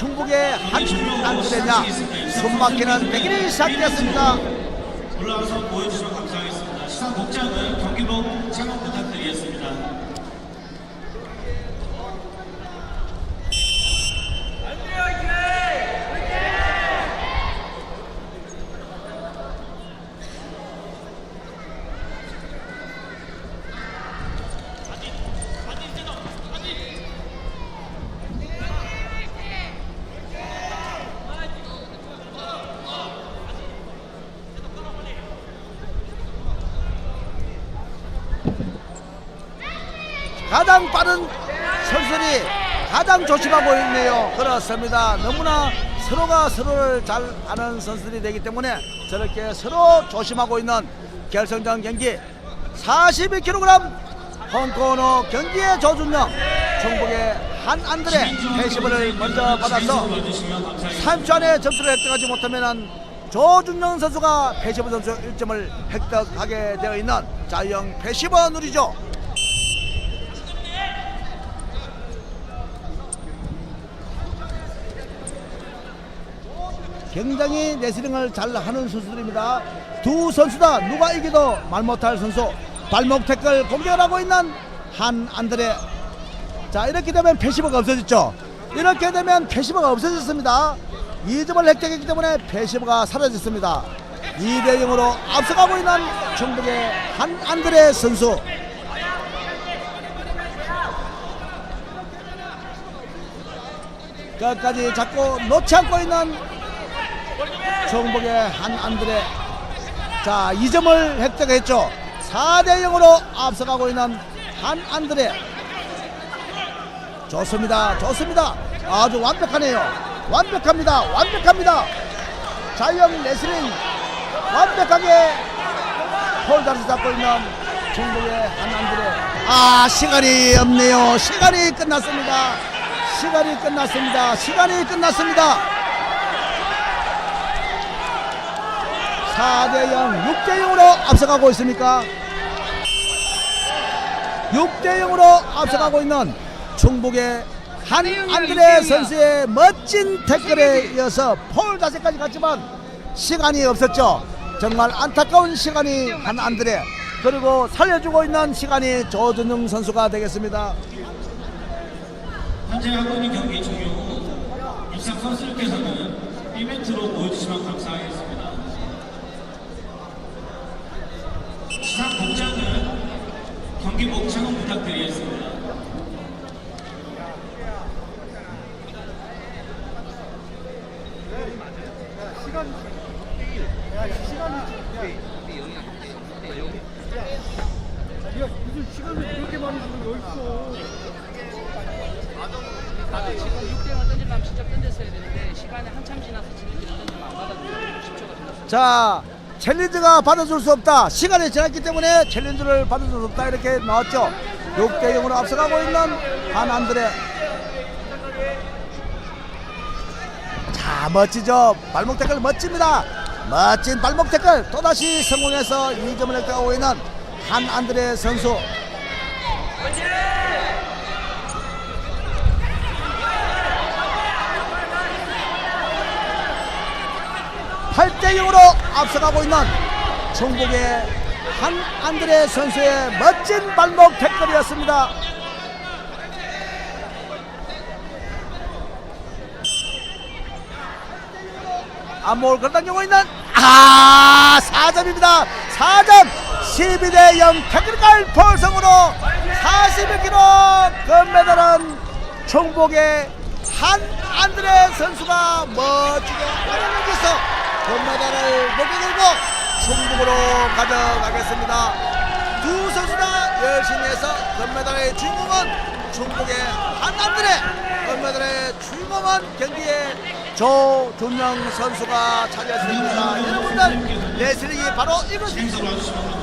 충북의 한 안드레냐 숨막히는 대결이 시작되었습니다. 올라와서 보여주시면 감사하겠습니다. 시상 복장은 경기복 착용 부탁드리겠습니다. 가장 빠른 선수들이 가장 조심하고 있네요. 그렇습니다. 너무나 서로가 서로를 잘 아는 선수들이 되기 때문에 저렇게 서로 조심하고 있는 결승전 경기 42kg 홍코너 경기의 조준영 중국의 한 안드레 패시브를 먼저 받아서 와주시면 감사하겠습니다. 3초 안에 점수를 획득하지 못하면 조준영 선수가 패시브 점수 1점을 획득하게 되어 있는 자유형 패시브 누리죠. 굉장히 레슬링을 잘 하는 선수들입니다. 두 선수 다 누가 이기도 말 못할 선수. 발목 태클 공격을 하고 있는 한 안드레. 자 이렇게 되면 패시브가 없어졌죠. 이렇게 되면 패시브가 없어졌습니다. 2점을 획득했기 때문에 패시브가 사라졌습니다. 2대 0으로 앞서가고 있는 중국의 한 안드레 선수. 끝까지 잡고 놓지 않고 있는 정복의 한 안드레. 자 2점을 획득했죠. 4대 0으로 앞서가고 있는 한 안드레. 좋습니다 좋습니다. 아주 완벽하네요. 완벽합니다 완벽합니다. 자유형 레슬링. 완벽하게 폴다를 잡고 있는 중국의 한 안드레. 아 시간이 없네요. 시간이 끝났습니다. 시간이 끝났습니다. 시간이 끝났습니다 4대 0, 6대 0으로 앞서가고 있습니까? 6대 0으로 앞서가고 있는 충북의 한 안드레 선수의 멋진 태클에 이어서 폴 자세까지 갔지만 시간이 없었죠. 정말 안타까운 시간이 한 안드레 그리고 살려주고 있는 시간이 조준영 선수가 되겠습니다. 현재 하고 있는 경기 종료 후 입상 선수들께서는 이벤트로 보여주시면 감사하겠습니다. 시상 복장은 경기복 착용 부탁드리겠습니다. 나도 지금 6대만 던지려면 진짜 던졌어야 되는데 시간이 한참 지나서 지금 던지면 안 받아주고 10초가 지났어 자 챌린저가 받아줄 수 없다. 시간이 지났기 때문에 챌린저를 받아줄 수 없다 이렇게 나왔죠. 6대 0으로 앞서가고 있는 한안드레 자 멋지죠? 발목 태클 멋집니다. 멋진 발목 태클 또다시 성공해서 2점을 획득하고 있는 한안드레 선수 8대 0으로 앞서가고 있는 중국의 한 안드레 선수의 멋진 발목 태클이었습니다. 안목을 걸당기고 있는 아 4점입니다. 4점 12대 0 태클갈 폴성으로 41kg 금메달은 충북의 한 안드레 선수가 멋지게 활약해서 금메달을 목에 들고 충북으로 가져가겠습니다. 두 선수 다 열심히 해서 금메달의 주인공은 충북의 한 안드레 금메달의 주인공은 경기에 조준영 선수가 차지했습니다. 여러분들 레슬링이 바로 이것입니다.